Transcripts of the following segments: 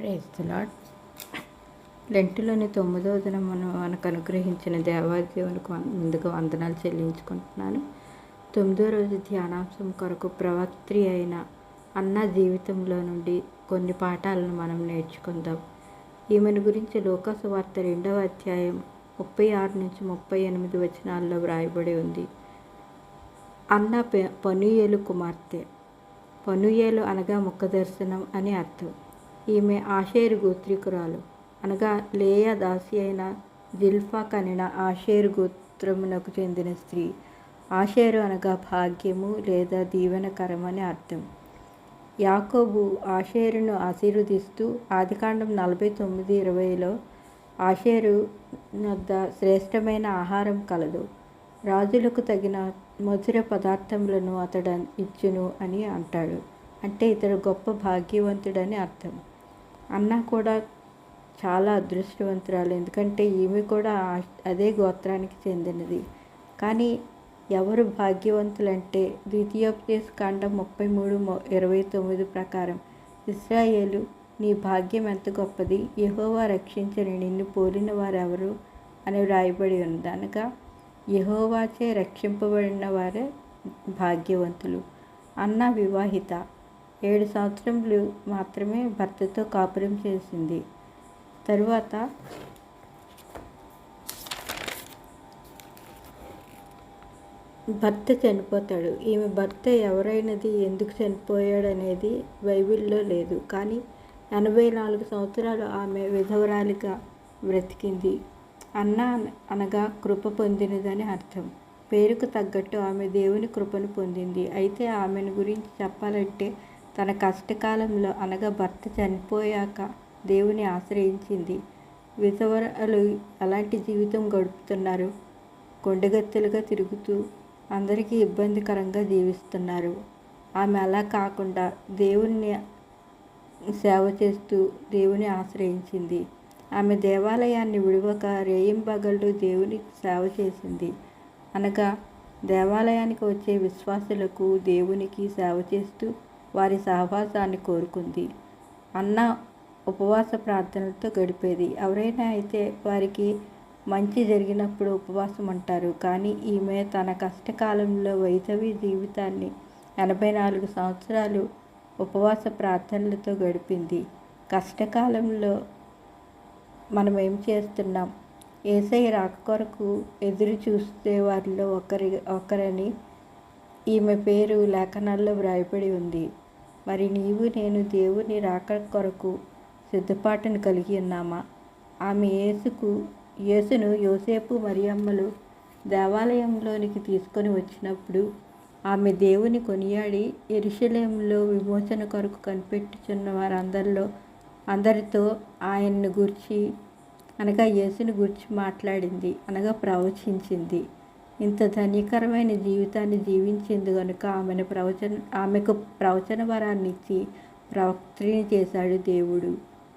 Praise the Lord లెంటులోని తొమ్మిదవ దినం మనం మనకు అనుగ్రహించిన దేవాదేవునికి ముందుగా వందనాలు చెల్లించుకుంటున్నాను. తొమ్మిదో రోజు ధ్యానాంశం కొరకు ప్రవక్త్రి అయిన అన్న జీవితంలో నుండి కొన్ని పాఠాలను మనం నేర్చుకుందాం. ఈమెను గురించి లోకాసు వార్త రెండవ అధ్యాయం ముప్పై ఆరు నుంచి ముప్పై ఎనిమిది వచనాల్లో వ్రాయబడి ఉంది. అన్న పనుయేలు కుమార్తె. పనుయేలు అనగా ముఖ దర్శనం అని అర్థం. ఈమె ఆషేరు గోత్రికురాలు. అనగా లేయ దాసి అయిన జిల్ఫా కనిన ఆషేరు గోత్రమునకు చెందిన స్త్రీ. ఆషేరు అనగా భాగ్యము లేదా దీవెనకరం అని అర్థం. యాకోబు ఆషేరును ఆశీర్వదిస్తూ ఆదికాండం నలభై తొమ్మిది ఇరవైలో ఆషేరు వద్ద శ్రేష్టమైన ఆహారం కలదు. రాజులకు తగిన మధుర పదార్థములను అతడు ఇచ్చును అని అంటాడు. అంటే ఇతడు గొప్ప భాగ్యవంతుడని అర్థం. అన్న కూడా చాలా అదృష్టవంతురాలు. ఎందుకంటే ఈమె కూడా అదే గోత్రానికి చెందినది. కానీ ఎవరు భాగ్యవంతులంటే ద్వితీయోపదేశ కాండం ముప్పై మూడు ఇరవై తొమ్మిది ప్రకారం ఇస్రాయేలు నీ భాగ్యం ఎంత గొప్పది? యహోవా రక్షించని నిన్ను పోలిన వారెవరు? అని వ్రాయబడి ఉంది అనగా యహోవాచే రక్షింపబడిన వారే భాగ్యవంతులు. అన్న వివాహిత. ఏడు సంవత్సరములు మాత్రమే భర్తతో కాపురం చేసింది. తరువాత భర్త చనిపోతాడు. ఈమె భర్త ఎవరైనది ఎందుకు చనిపోయాడనేది బైబిల్లో లేదు. కానీ ఎనభై నాలుగు సంవత్సరాలు ఆమె విధవరాలిగా బ్రతికింది. అన్న అనగా కృప పొందినదని అర్థం. పేరుకు తగ్గట్టు ఆమె దేవుని కృపను పొందింది. అయితే ఆమెను గురించి చెప్పాలంటే తన కష్టకాలంలో అనగా భర్త చనిపోయాక దేవుని ఆశ్రయించింది. విధవరాలు ఎలాంటి జీవితం గడుపుతున్నారు. కొండగత్తెలుగా తిరుగుతూ అందరికీ ఇబ్బందికరంగా జీవిస్తున్నారు. ఆమె అలా కాకుండా దేవుణ్ణి సేవ చేస్తూ దేవుని ఆశ్రయించింది. ఆమె దేవాలయాన్ని విడవక రేయింబగళ్ళు దేవుని సేవ చేసింది. అనగా దేవాలయానికి వచ్చే విశ్వాసులకు దేవునికి సేవ చేస్తూ వారి సహవాసాన్ని కోరుకుంది. అన్న ఉపవాస ప్రార్థనలతో గడిపేది. ఎవరైనా అయితే వారికి మంచి జరిగినప్పుడు ఉపవాసం అంటారు. కానీ ఈమె తన కష్టకాలంలో వైధవి జీవితాన్ని ఎనభై నాలుగు సంవత్సరాలు ఉపవాస ప్రార్థనలతో గడిపింది. కష్టకాలంలో మనం ఏం చేస్తున్నాం? ఏసై రాక కొరకు ఎదురు చూస్తే వారిలో ఒకరి ఒకరని ఈమె పేరు లేఖనాల్లో వ్రాయబడి ఉంది. మరి నీవు నేను దేవుని రాక కొరకు సిద్ధపాటును కలిగి ఉన్నామా? ఆమె యేసుకు యేసును యోసేపు మరియమ్మలు దేవాలయంలోనికి తీసుకొని వచ్చినప్పుడు ఆమె దేవుని కొనియాడి ఎరుషలేంలో విమోచన కొరకు కనిపెట్టుచున్న వారందరిలో అందరితో ఆయన్ను గూర్చి అనగా యేసుని గురించి మాట్లాడింది అనగా ప్రవచించింది. ఇంత ధన్యకరమైన జీవితాన్ని జీవించింది కనుక ఆమెను ప్రవచన ఆమెకు ప్రవచన వరాన్ని ఇచ్చి ప్రవక్తిని చేశాడు దేవుడు.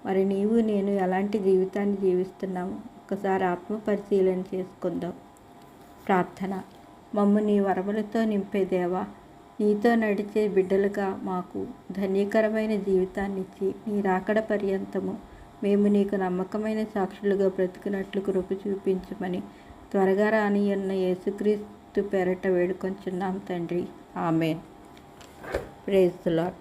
మరి నీవు నేను ఎలాంటి జీవితాన్ని జీవిస్తున్నాము ఒకసారి ఆత్మ పరిశీలన చేసుకుందాం. ప్రార్థన. మమ్ము నీ వరములతో నింపే దేవా నీతో నడిచే బిడ్డలుగా మాకు ధన్యకరమైన జీవితాన్ని ఇచ్చి నీ రాకడ పర్యంతము మేము నీకు నమ్మకమైన సాక్షులుగా బ్రతికినట్లు కృప చూపించమని త్వరగా రాని అన్న యేసుక్రీస్తు పేరట వేడుకొంచున్నాం తండ్రి. ఆమె ప్రేజ్ లాట్